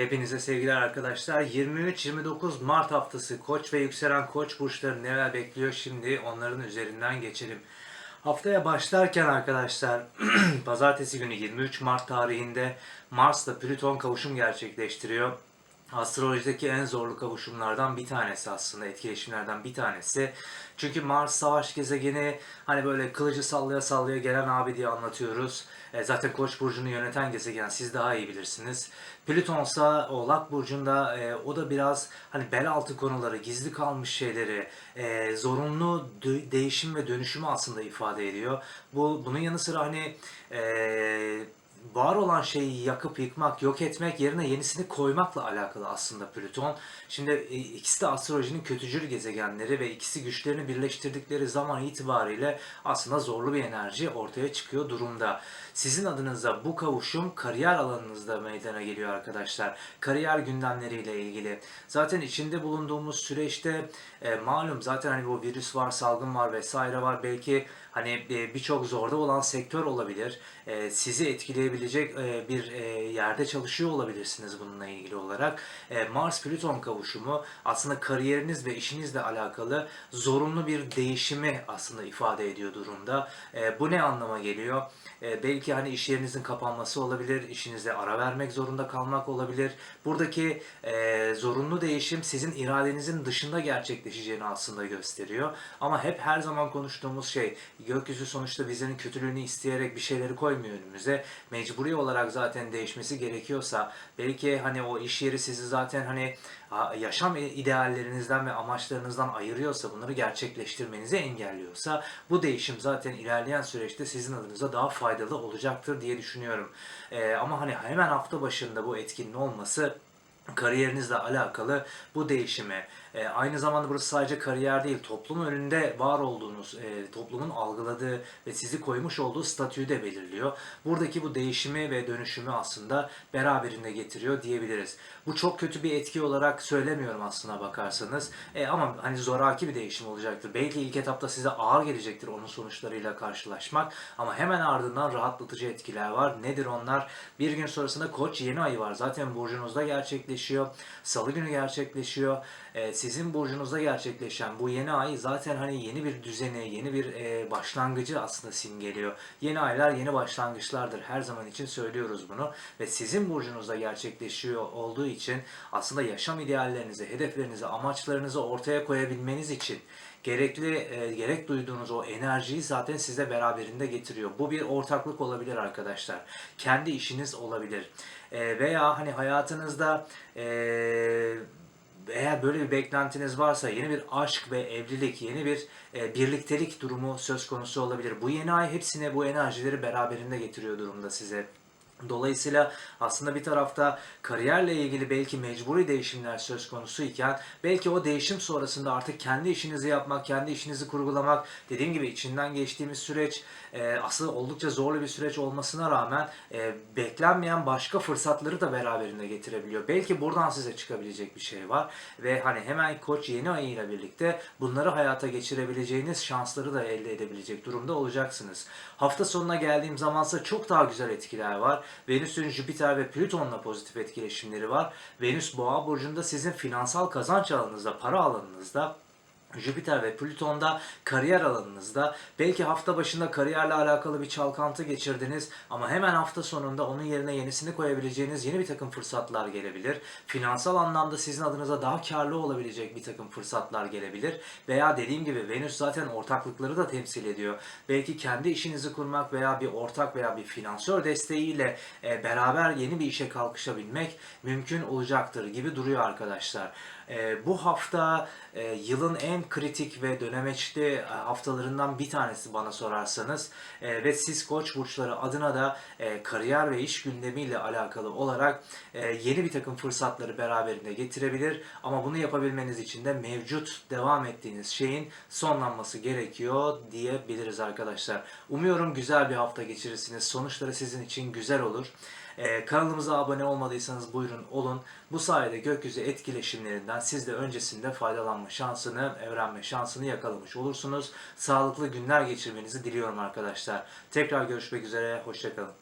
Hepinize sevgiler arkadaşlar. 23-29 Mart haftası Koç ve yükselen Koç burçları neler bekliyor şimdi onların üzerinden geçelim. Haftaya başlarken arkadaşlar pazartesi günü 23 Mart tarihinde Mars'la Plüton kavuşum gerçekleştiriyor. Astrolojideki en zorlu kavuşumlardan bir tanesi aslında etkileşimlerden bir tanesi. Çünkü Mars savaş gezegeni hani böyle kılıcı sallaya sallaya gelen abi diye anlatıyoruz. E, zaten Koç burcunu yöneten gezegen siz daha iyi bilirsiniz. Plüton ise Oğlak burcunda e, o da biraz hani bel altı konuları, gizli kalmış şeyleri, e, zorunlu değişim ve dönüşümü aslında ifade ediyor. Bu bunun yanı sıra hani e, var olan şeyi yakıp yıkmak, yok etmek yerine yenisini koymakla alakalı aslında Plüton. Şimdi e, ikisi de astrolojinin kötücül gezegenleri ve ikisi güçlerini birleştirdikleri zaman itibariyle aslında zorlu bir enerji ortaya çıkıyor durumda. Sizin adınıza bu kavuşum kariyer alanınızda meydana geliyor arkadaşlar. Kariyer gündemleriyle ilgili. Zaten içinde bulunduğumuz süreçte e, malum zaten hani bu virüs var, salgın var vesaire var. Belki hani e, birçok zorda olan sektör olabilir. E, sizi etkileyebilecek e, bir e, yerde çalışıyor olabilirsiniz bununla ilgili olarak. E, Mars-Plüton kavuşumu aslında kariyeriniz ve işinizle alakalı zorunlu bir değişimi aslında ifade ediyor durumda. Bu ne anlama geliyor? Belki hani iş yerinizin kapanması olabilir, işinize ara vermek zorunda kalmak olabilir. Buradaki zorunlu değişim sizin iradenizin dışında gerçekleşeceğini aslında gösteriyor. Ama hep her zaman konuştuğumuz şey gökyüzü sonuçta bizlerin kötülüğünü isteyerek bir şeyleri koymuyor önümüze. Mecburi olarak zaten değişmesi gerekiyorsa belki hani o iş yeri sizi zaten hani yaşam ideallerinizden ve amaçlarınızdan ayırıyorsa bunları gerçekleştirmenizi engelliyorsa bu değişim zaten ilerleyen süreçte sizin adınıza daha faydalı olacaktır diye düşünüyorum. Ee, ama hani hemen hafta başında bu etkinin olması kariyerinizle alakalı bu değişimi e, aynı zamanda burası sadece kariyer değil toplum önünde var olduğunuz e, toplumun algıladığı ve sizi koymuş olduğu statüyü de belirliyor. Buradaki bu değişimi ve dönüşümü aslında beraberinde getiriyor diyebiliriz. Bu çok kötü bir etki olarak söylemiyorum aslına bakarsanız. E, ama hani zoraki bir değişim olacaktır. Belki ilk etapta size ağır gelecektir onun sonuçlarıyla karşılaşmak ama hemen ardından rahatlatıcı etkiler var. Nedir onlar? Bir gün sonrasında Koç yeni ayı var. Zaten burcunuzda gerçekleşiyor. Salı günü gerçekleşiyor. E, sizin burcunuzda gerçekleşen bu yeni ay zaten hani yeni bir düzeni, yeni bir e, başlangıcı aslında simgeliyor. Yeni aylar yeni başlangıçlardır. Her zaman için söylüyoruz bunu. Ve sizin burcunuzda gerçekleşiyor olduğu için aslında yaşam ideallerinizi, hedeflerinizi, amaçlarınızı ortaya koyabilmeniz için gerekli e, gerek duyduğunuz o enerjiyi zaten size beraberinde getiriyor. Bu bir ortaklık olabilir arkadaşlar. Kendi işiniz olabilir. E, veya hani hayatınızda e, eğer böyle bir beklentiniz varsa yeni bir aşk ve evlilik, yeni bir e, birliktelik durumu söz konusu olabilir. Bu yeni ay hepsine bu enerjileri beraberinde getiriyor durumda size. Dolayısıyla aslında bir tarafta kariyerle ilgili belki mecburi değişimler söz konusu iken belki o değişim sonrasında artık kendi işinizi yapmak, kendi işinizi kurgulamak, dediğim gibi içinden geçtiğimiz süreç e, aslında oldukça zorlu bir süreç olmasına rağmen e, beklenmeyen başka fırsatları da beraberinde getirebiliyor. Belki buradan size çıkabilecek bir şey var ve hani hemen koç yeni ayıyla birlikte bunları hayata geçirebileceğiniz şansları da elde edebilecek durumda olacaksınız. Hafta sonuna geldiğim zamansa çok daha güzel etkiler var. Venüs'ün Jüpiter ve Plüton'la pozitif etkileşimleri var. Venüs Boğa burcunda sizin finansal kazanç alanınızda, para alanınızda Jüpiter ve Plüton'da kariyer alanınızda belki hafta başında kariyerle alakalı bir çalkantı geçirdiniz ama hemen hafta sonunda onun yerine yenisini koyabileceğiniz yeni bir takım fırsatlar gelebilir. Finansal anlamda sizin adınıza daha karlı olabilecek bir takım fırsatlar gelebilir. Veya dediğim gibi Venüs zaten ortaklıkları da temsil ediyor. Belki kendi işinizi kurmak veya bir ortak veya bir finansör desteğiyle e, beraber yeni bir işe kalkışabilmek mümkün olacaktır gibi duruyor arkadaşlar. E, bu hafta e, yılın en kritik ve dönemeçli e, haftalarından bir tanesi bana sorarsanız E, ve siz koç burçları adına da e, kariyer ve iş gündemiyle alakalı olarak e, yeni bir takım fırsatları beraberinde getirebilir ama bunu yapabilmeniz için de mevcut devam ettiğiniz şeyin sonlanması gerekiyor diyebiliriz arkadaşlar. Umuyorum güzel bir hafta geçirirsiniz. Sonuçları sizin için güzel olur. Ee, kanalımıza abone olmadıysanız buyurun olun. Bu sayede gökyüzü etkileşimlerinden siz de öncesinde faydalanma şansını, öğrenme şansını yakalamış olursunuz. Sağlıklı günler geçirmenizi diliyorum arkadaşlar. Tekrar görüşmek üzere, hoşçakalın.